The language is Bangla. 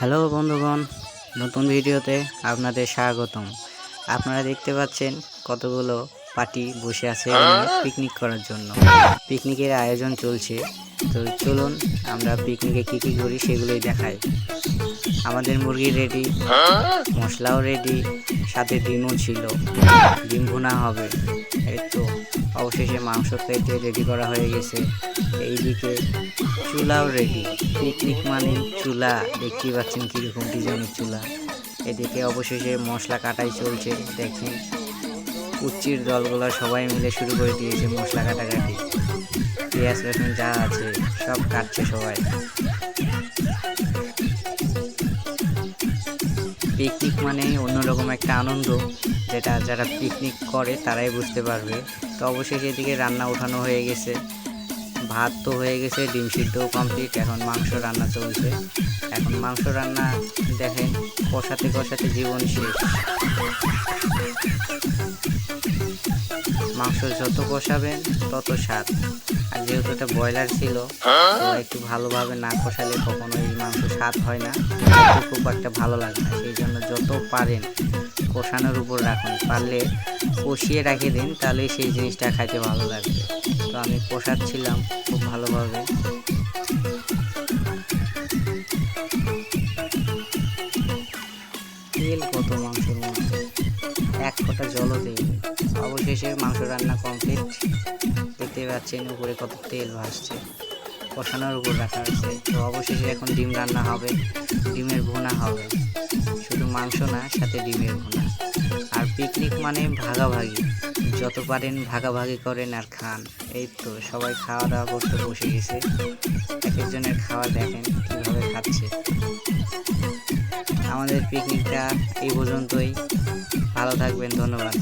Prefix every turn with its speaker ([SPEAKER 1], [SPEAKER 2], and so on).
[SPEAKER 1] হ্যালো বন্ধুগণ, নতুন ভিডিওতে আপনাদের স্বাগতম। আপনারা দেখতে পাচ্ছেন কতগুলো পার্টি বসে আছে পিকনিক করার জন্য। পিকনিকের আয়োজন চলছে। তো চলুন আমরা পিকনিকে কী কী করি সেগুলোই দেখাই। আমাদের মুরগি রেডি মশলাও রেডি সাথে ডিমও ছিল। ডিম ভুনা হবে। এই তো। অবশেষে মাংস কেটে রেডি করা হয়ে গেছে। এইদিকে চুলাও রেডি পিকনিক মানে চুলা। দেখতেই পাচ্ছেন কীরকম ডিজাইনের চুলা। এদিকে অবশেষে মশলা কাটাই চলছে। দেখেন উচ্চির দলগুলো সবাই মিলে শুরু করে দিয়েছে মশলা কাটাকাটি। পেঁয়াজ, রসুন যা আছে, সব কাটছে সবাই। পিকনিক মানে অন্যরকম একটা আনন্দ যেটা যারা পিকনিক করে তারাই বুঝতে পারবে। তো অবশেষে এদিকে রান্না ওঠানো হয়ে গেছে। ভাত তো হয়ে গেছে, ডিম সিদ্ধও কমপ্লিট এখন মাংস রান্না চলছে। এখন মাংস রান্না দেখেন, কষাতে কষাতে জীবন শেষ। মাংস যত কষাবেন, তত স্বাদ। আর যেহেতু এটা ব্রয়লার ছিল একটু ভালোভাবে না কষালে কখনোই মাংস স্বাদ হয় না। খুব একটা ভালো লাগে না, সেই জন্য যত পারেন কষানোর উপর রাখুন। পারলে কষিয়ে রেখে দিন, তাহলে সেই জিনিসটা খাইতে ভালো লাগবে। তো আমি কষাচ্ছিলাম খুব ভালোভাবে। তেল কত মাংসের মধ্যে? এক ফোঁটা জলও দেয়নি অবশেষে মাংস রান্না কমপ্লিট দেখতে পাচ্ছেন উপরে কত তেল ভাসছে। কষানোর উপর রাখা হয়েছে। তো অবশেষে এখন ডিম রান্না হবে। ডিমের ভুনা হবে। শুধু মাংস না, সাথে ডিমের ভুনা। আর পিকনিক মানে ভাগাভাগি। যত পারেন ভাগাভাগি করেন আর খান। এই তো সবাই খাওয়া দাওয়া করতে বসে গেছে। এক একজনের খাওয়া দেখেন কীভাবে খাচ্ছে। আমাদের পিকনিকটা এই পর্যন্তই। ভালো থাকবেন, ধন্যবাদ।